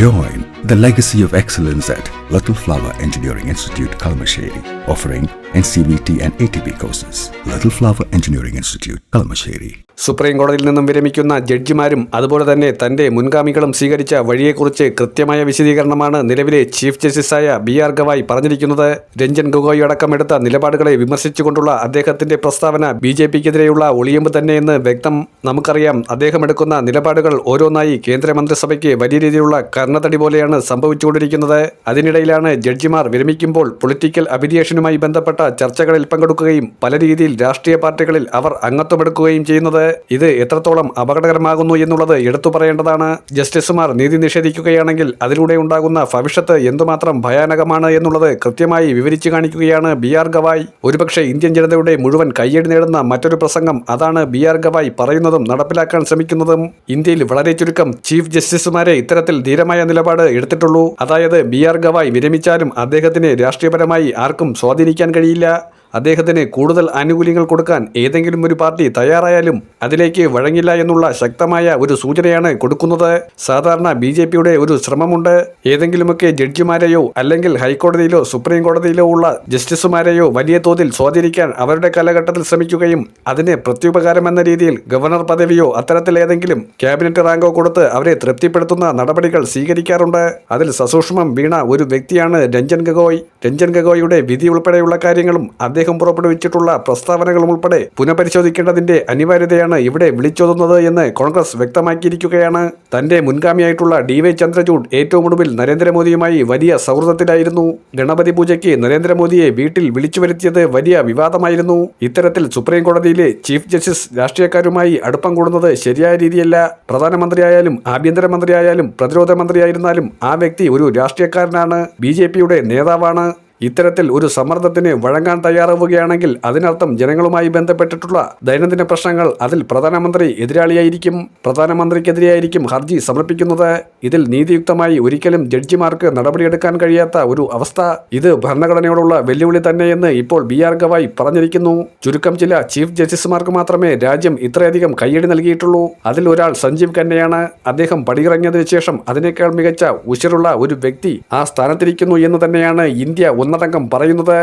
Join the legacy of excellence at Little Flower Engineering Institute, Kalamasheri, offering NCVT and ATP courses. Little Flower Engineering Institute, Kalamasheri. Supreme കോടതിയിൽ നിന്നും വിരമിക്കുന്ന ജഡ്ജിമാരും അതുപോലെ തന്നെ തന്റെ മുൻഗാമികളും സ്വീകരിച്ച വഴിയെക്കുറിച്ച് കൃത്യമായ വിശദീകരണമാണ് നിലവിലെ ചീഫ് ജസ്റ്റിസായ ബി ആർ ഗവായ് പറഞ്ഞിരിക്കുന്നത് രഞ്ജൻ ഗൊഗോയി അടക്കമെടുത്ത നിലപാടുകളെ വിമർശിച്ചുകൊണ്ടുള്ള അദ്ദേഹത്തിന്റെ പ്രസ്താവന ബി ജെ പിക്കെതിരെയുള്ള ഒളിയമ്പ് തന്നെയെന്ന് വ്യക്തം നമുക്കറിയാം അദ്ദേഹം എടുക്കുന്ന നിലപാടുകൾ ഓരോന്നായി കേന്ദ്രമന്ത്രിസഭയ്ക്ക് വലിയ രീതിയിലുള്ള കർണത്തടി പോലെയാണ് സംഭവിച്ചുകൊണ്ടിരിക്കുന്നത്. അതിനിടയിലാണ് ജഡ്ജിമാർ വിരമിക്കുമ്പോൾ പൊളിറ്റിക്കൽ അഫിലിയേഷനുമായി ബന്ധപ്പെട്ട ചർച്ചകളിൽ പങ്കെടുക്കുകയും പല രീതിയിൽ രാഷ്ട്രീയ പാർട്ടികളിൽ അവർ അംഗത്വമെടുക്കുകയും ചെയ്യുന്നത്. ഇത് എത്രത്തോളം അപകടകരമാകുന്നു എന്നുള്ളത് എടുത്തു പറയേണ്ടതാണ്. ജസ്റ്റിസുമാർ നീതി നിഷേധിക്കുകയാണെങ്കിൽ അതിലൂടെ ഉണ്ടാകുന്ന ഭവിഷ്യത്ത് എന്തുമാത്രം ഭയാനകമാണ് എന്നുള്ളത് കൃത്യമായി വിവരിച്ചു കാണിക്കുകയാണ് ബി ആർ ഗവായ്. ഒരുപക്ഷെ ഇന്ത്യൻ ജനതയുടെ മുഴുവൻ കയ്യടി നേടുന്ന മറ്റൊരു പ്രസംഗം അതാണ് ബി ആർ ഗവായ് പറയുന്നതും നടപ്പിലാക്കാൻ ശ്രമിക്കുന്നതും. ഇന്ത്യയിൽ വളരെ ചുരുക്കം ചീഫ് ജസ്റ്റിസുമാരെ ഇത്തരത്തിൽ ധീരമായ നിലപാട് എടുത്തിട്ടുള്ളൂ. അതായത് ബി ആർ ഗവായ് വിരമിച്ചാലും അദ്ദേഹത്തിന് രാഷ്ട്രീയപരമായി ആർക്കും സ്വാധീനിക്കാൻ കഴിയില്ല. അദ്ദേഹത്തിന് കൂടുതൽ ആനുകൂല്യങ്ങൾ കൊടുക്കാൻ ഏതെങ്കിലും ഒരു പാർട്ടി തയ്യാറായാലും അതിലേക്ക് വഴങ്ങില്ല എന്നുള്ള ശക്തമായ ഒരു സൂചനയാണ് കൊടുക്കുന്നത്. സാധാരണ ബി ജെ പിയുടെ ഒരു ശ്രമമുണ്ട്. ഏതെങ്കിലുമൊക്കെ ജഡ്ജിമാരെയോ അല്ലെങ്കിൽ ഹൈക്കോടതിയിലോ സുപ്രീം കോടതിയിലോ ഉള്ള ജസ്റ്റിസുമാരെയോ വലിയ തോതിൽ സ്വാധീനിക്കാൻ അവരുടെ കാലഘട്ടത്തിൽ ശ്രമിക്കുകയും അതിന് പ്രത്യുപകാരം എന്ന രീതിയിൽ ഗവർണർ പദവിയോ അത്തരത്തിൽ ഏതെങ്കിലും ക്യാബിനറ്റ് റാങ്കോ കൊടുത്ത് അവരെ തൃപ്തിപ്പെടുത്തുന്ന നടപടികൾ സ്വീകരിക്കാറുണ്ട്. അതിൽ സസൂക്ഷ്മം വീണ ഒരു വ്യക്തിയാണ് രഞ്ജൻ ഗഗോയ്. രഞ്ജൻ ഗഗോയിയുടെ വിധി ഉൾപ്പെടെയുള്ള കാര്യങ്ങളും അദ്ദേഹം പുറപ്പെടുവിച്ചിട്ടുള്ള പ്രസ്താവനകളും ഉൾപ്പെടെ പുനഃപരിശോധിക്കേണ്ടതിന്റെ അനിവാര്യതയാണ് ഇവിടെ വിളിച്ചോതുന്നത് എന്ന് കോൺഗ്രസ് വ്യക്തമാക്കിയിരിക്കുകയാണ്. തന്റെ മുൻഗാമിയായിട്ടുള്ള ഡി വൈ ചന്ദ്രചൂഡ് ഏറ്റവും ഒടുവിൽ നരേന്ദ്രമോദിയുമായി വലിയ സൗഹൃദത്തിലായിരുന്നു. ഗണപതി പൂജയ്ക്ക് നരേന്ദ്രമോദിയെ വീട്ടിൽ വിളിച്ചു വരുത്തിയത് വലിയ വിവാദമായിരുന്നു. ഇത്തരത്തിൽ സുപ്രീം കോടതിയിലെ ചീഫ് ജസ്റ്റിസ് രാഷ്ട്രീയക്കാരുമായി അടുപ്പം കൂടുന്നത് ശരിയായ രീതിയല്ല. പ്രധാനമന്ത്രിയായാലും ആഭ്യന്തരമന്ത്രിയായാലും പ്രതിരോധ മന്ത്രിയായിരുന്നാലും ആ വ്യക്തി ഒരു രാഷ്ട്രീയക്കാരനാണ്. ബി നേതാവാണ്. ഇത്തരത്തിൽ ഒരു സമ്മർദ്ദത്തിന് വഴങ്ങാൻ തയ്യാറാവുകയാണെങ്കിൽ അതിനർത്ഥം ജനങ്ങളുമായി ബന്ധപ്പെട്ടിട്ടുള്ള ദൈനംദിന പ്രശ്നങ്ങൾ അതിൽ പ്രധാനമന്ത്രി എതിരാളിയായിരിക്കും പ്രധാനമന്ത്രിക്കെതിരെയായിരിക്കും ഹർജി സമർപ്പിക്കുന്നത്. ഇതിൽ നീതിയുക്തമായി ഒരിക്കലും ജഡ്ജിമാർക്ക് നടപടിയെടുക്കാൻ കഴിയാത്ത ഒരു അവസ്ഥ. ഇത് ഭരണഘടനയോടുള്ള വെല്ലുവിളി തന്നെയെന്ന് ഇപ്പോൾ ബി ആർ ഗവായ് പറഞ്ഞിരിക്കുന്നു. ചുരുക്കം ചില ചീഫ് ജസ്റ്റിസുമാർക്ക് മാത്രമേ രാജ്യം ഇത്രയധികം കയ്യടി നൽകിയിട്ടുള്ളൂ. അതിൽ ഒരാൾ സഞ്ജീവ് ഖന്നയാണ്. അദ്ദേഹം പടിയിറങ്ങിയതിനു ശേഷം അതിനേക്കാൾ മികച്ച ഉശിരുള്ള ഒരു വ്യക്തി ആ സ്ഥാനത്തിരിക്കുന്നു എന്ന് തന്നെയാണ് ഇന്ത്യ ഒന്നടങ്കം പറയുന്നത്